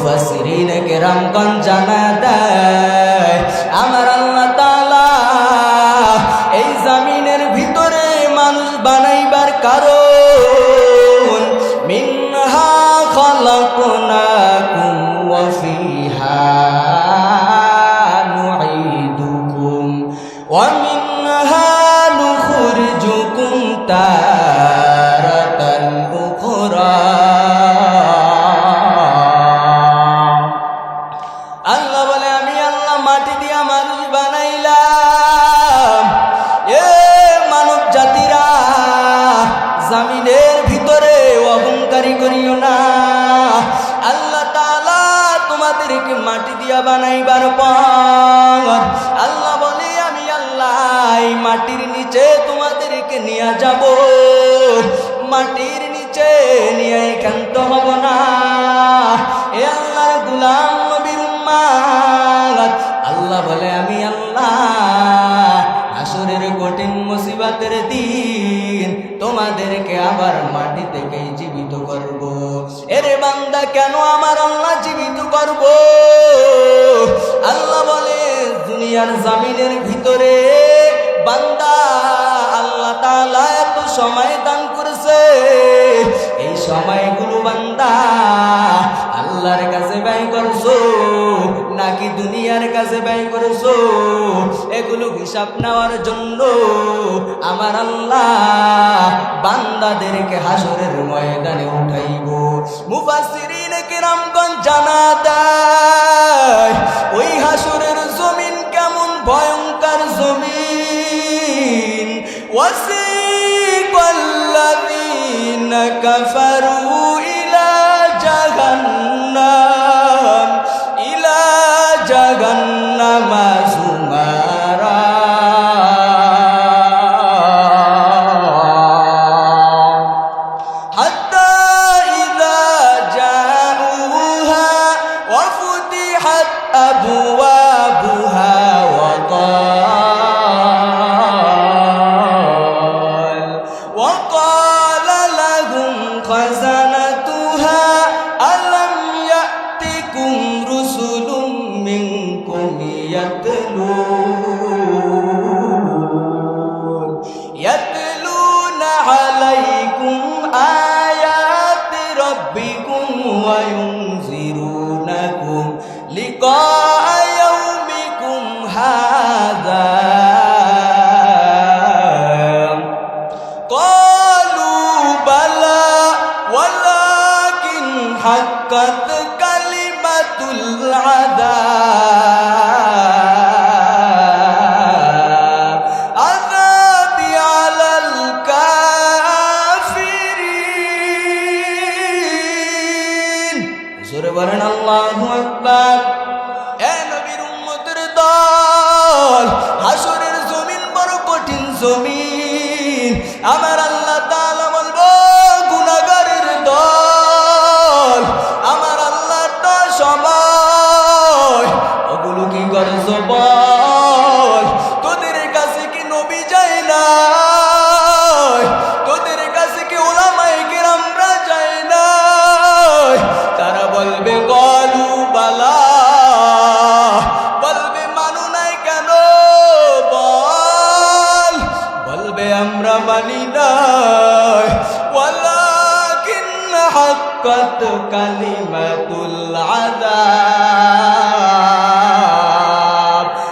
মুফাসিরিন কেরামগঞ্জ জানা দেয়, আমার আল্লাহ তাআলা এই জামিনের ভিতরে মানুষ বানাইবার কারণ, মিনহা খলাকনাকুম ওয়া ফিহা নুঈদুকুম, ওয়া মিনহা নুখরিজুকুম তারাতান ভিতরে অহংকারী করিও না। আল্লাহ তালা তোমাদেরকে মাটি দিয়া বানাইবার পর, আল্লাহ বলে, আমি আল্লাহ মাটির নিচে তোমাদেরকে নিয়ে যাব। মাটির নিচে নিয়ে কান্ত হব না। এ আল্লাহর গুলাম করব আল্লাহ বলে, দুনিয়ার জামিনের ভিতরে বান্দা আল্লাহ তালা এত সময় দান করেছে। এই সময়গুলো বান্দা আল্লাহর কাছে ব্যয় করছ। নাকি দুনিয়ার কাছে ব্যয় করেছ? এগুলো হিসাব নেওয়ার জন্য আমার আল্লাহ বান্দাদেরকে হাসরের ময়দানে উঠাইব। মুফাসিরিন কিরামগঞ্জ জানা দেয়, ওই হাসরের জমিন কেমন ভয়ঙ্কর জমিন। ওয়াসি কল্লাদিন কাফারু لقاء والداي ولكن حقت كلمة العذاب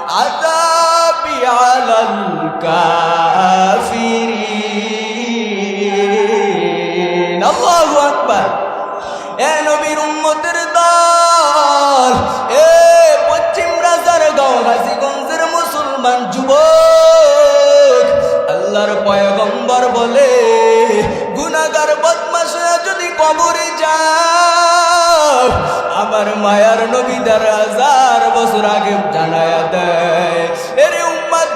عذابي على الكافرين. الله أكبر. কবরে যাও। আমার মায়ার নবীদার হাজার বছর আগে জানায়া দেয়। এরে উম্মাদ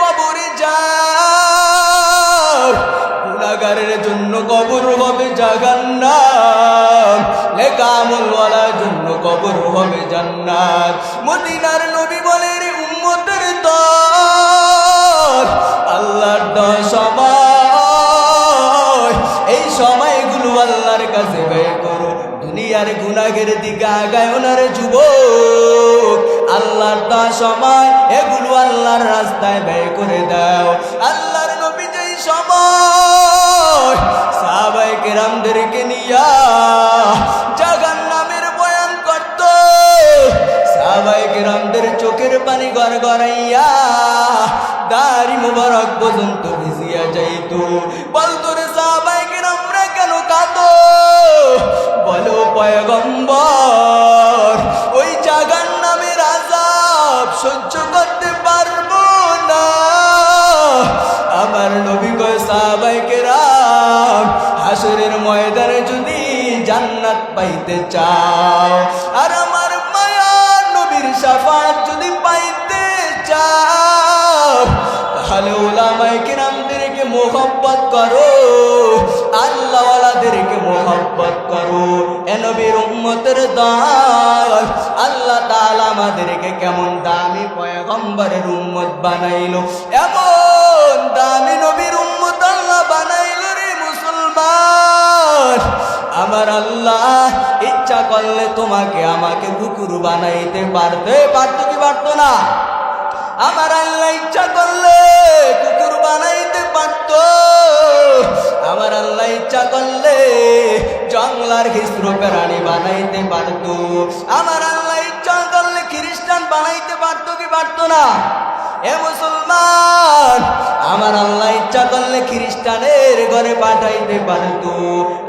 কবরে যাও গুনাগারের জন্য কবর হবে জাগান্নাম লেখা আমলওয়ালার জন্য কবর হবে জান্নাত। মদিনার নবী দুনিয়ার গুনাগের দিকে আগায় ওনার যুব আল্লাহর তা সময় এগুলো আল্লাহর রাস্তায় ব্যয় করে দাও। আল্লাহর নবী সময় সাহাবাই কেরামদেরকে নিয়া জাগান নামের বয়ান করত সাহাবাই কেরামদের চোখের পানি গড় গড়াইয়া দাড়ি মুবারক পর্যন্ত ভিজিয়া যাইত। বলতো পয়গম্বর ওই জাগান নামের আজাব সহ্য করতে পারব না। আমার নবী কয় সাহাবাইকে রাম হাসরের ময়দানে যদি জান্নাত পাইতে চাও পয়গম্বরের উম্মত বানাইলো। এমন দামি নবীর উম্মত আল্লাহ বানাইলো রে মুসলমান। আমার আল্লাহ ইচ্ছা করলে তোমাকে আমাকে কুকুর বানাইতে পারতে পারতো কি পারতো না? আমার আল্লাহ ইচ্ছা করলে কুকুর বানাইতে পারত। আমার আল্লাহ ইচ্ছা করলে জঙ্গলার হিস্র প্রাণী বানাইতে পারত। আমার আল্লাহ ইচ্ছা করলে খ্রিস্টান বানাইতে পারত কি পারত না? এ মুসলমান, আমার আল্লাহ ইচ্ছা করলে খ্রিস্টানের ঘরে পাঠাইতে পারত।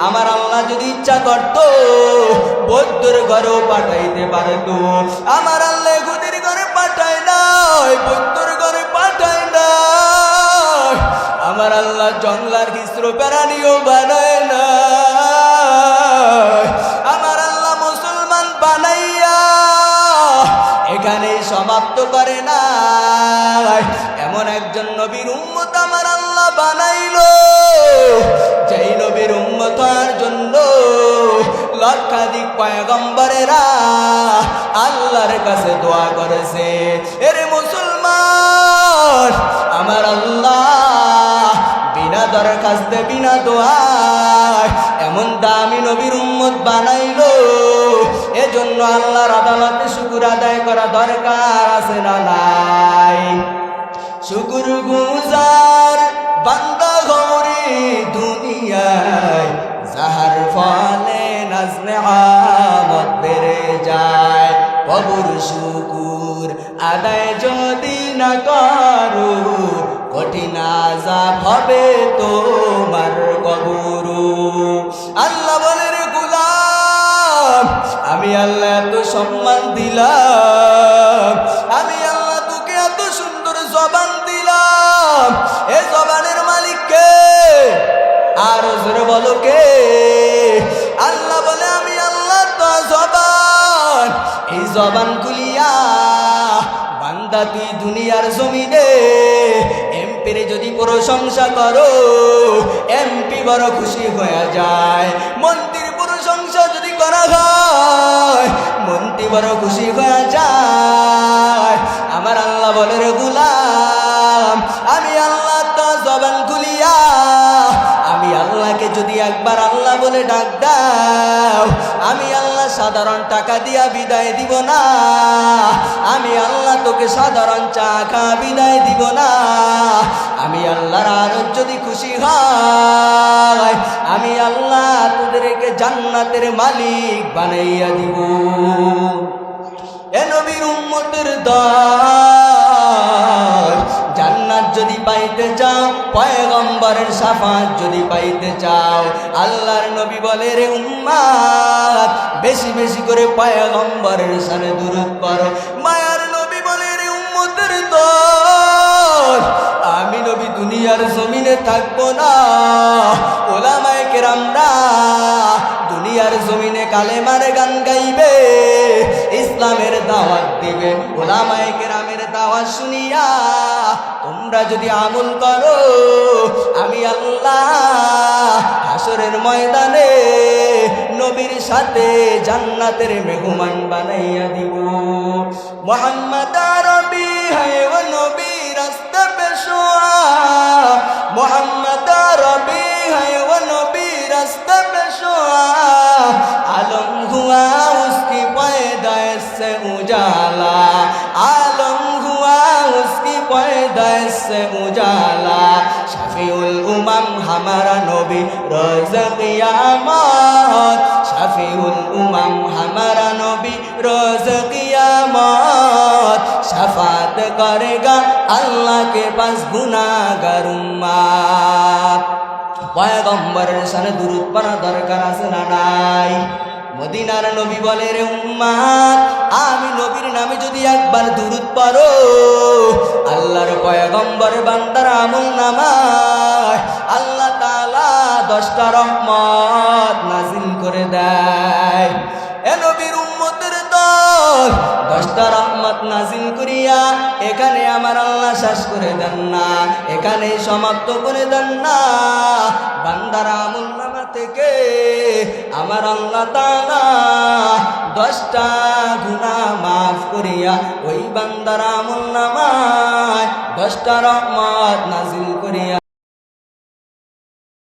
আমার আল্লাহ যদি ইচ্ছা করত, বৌদ্ধর ঘরেও পাঠাইতে পারত। আমার আল্লাহ গুদির ঘরে পাঠায় নাই, বৌদ্ধর ঘরে পাঠায় নাই। আমার আল্লাহ জঙ্গলার হিস্র প্রাণীও বানায় না সমাপ্ত করে না। এমন একজন নবীর উম্মত আমার আল্লাহ বানাইল। যেই নবীর উম্মতার জন্য লক্ষাধিক পয়গম্বরেরা আল্লাহর কাছে দোয়া করেছে। এরে মুসলমান, আমার আল্লাহ বিনা দরখাস্তে, বিনা দোয়ায় এমন দামি নবীর উম্মত বানাইলো এজন্য আল্লাহর আদালতে শুকুর আদায় করা দরকার আছে না নাই? শুকুর গুজার বান্দা গৌরি দুনিয়ায়, যাহার ফলে নাজনে আমত বেড়ে যায়। কবুর শুকুর আদায় যদি না করো, কঠিন আজাব হবে তোমার সম্মান দিলাম। আমি আল্লাহ তোকে এত সুন্দর জবান দিলাম। এ জবানের মালিককে আর জোরে বলো কে? আল্লাহ বলে, আমি আল্লাহ তো জবান। এই জবান খুলিয়া বান্দা তুই দুনিয়ার জমিনে এমপির যদি প্রশংসা করো, এমপি বড় খুশি হয়ে যায়। মন্ত্রীর প্রশংসা যদি করা হয় বড় খুশি হয়ে যায়। আমার আল্লাহ বলে, রে গুলাম, আমি আল্লাহ তো জবান গুলিয়া আমি আল্লাহকে যদি একবার আল্লাহ বলে ডাক আল্লাহ সাধারণ টাকা দিয়া বিদায় দিব না। আমি আল্লাহ তোকে সাধারণ চাকা বিদায় দিব না। আমি আল্লাহর আরও যদি খুশি হয়, আমি আল্লাহ তোদেরকে জান্নাতের মালিক বানাইয়া দিব। এ নবীর উম্মতের যদি পাইতে চাও, পয়গম্বরের সাফাত যদি পাইতে চাও। আল্লাহর নবী বলে, রে উম্মাত বেশি বেশি করে পয়গম্বরের সানে দূরত করো মায়ার নবী বলে, রে উম্মতের দল আমি নবী দুনিয়ার জমিনে থাকব না। ওলামায় কেরামরা দুনিয়ার জমিনে কালে কালেমার গান গাইবে, ইসলামের দাওয়াত দিবে ওলামায় কেরামের দাওয়াত শুনিয়া তোমরা যদি আমল করো, আমি আল্লাহ হাসরের ময়দানে নবীর সাথে জান্নাতের মেহমান বানাইয়া দিব। মোহাম্মদ আরবি হয় উজালা শাফিউল উমাম হামারা নবী রোজা কিয়ামত। শাফিউল উমাম হামারা নবী রোজা কিয়ামত। শাফাত করেগা আল্লাহকে পাঁচ গুনা উম্মাত পয়গম্বরের সানে দূরত দরকার আছে না নাই? মদিনার নবী বলে, রে উম্মাদ, আমি নবীর নামে যদি একবার দূরত পারো আল্লাহর পয়গম্বর বান্দার আমল নামায়, আল্লাহ তাআলা দশটা রহমত নাজিল করে দেয়। এ নবীর উম্মতের দল দশটা রহমত নাজিল করিয়া এখানে আমার আল্লাহ শেষ করে দেন না। এখানে সমাপ্ত করে দেন না। বান্দার আমল থেকে আমার আল্লাহ তালা দশটা গুণা মাফ করিয়া ওই বান্দার আমল দশটা রহমত নাজিল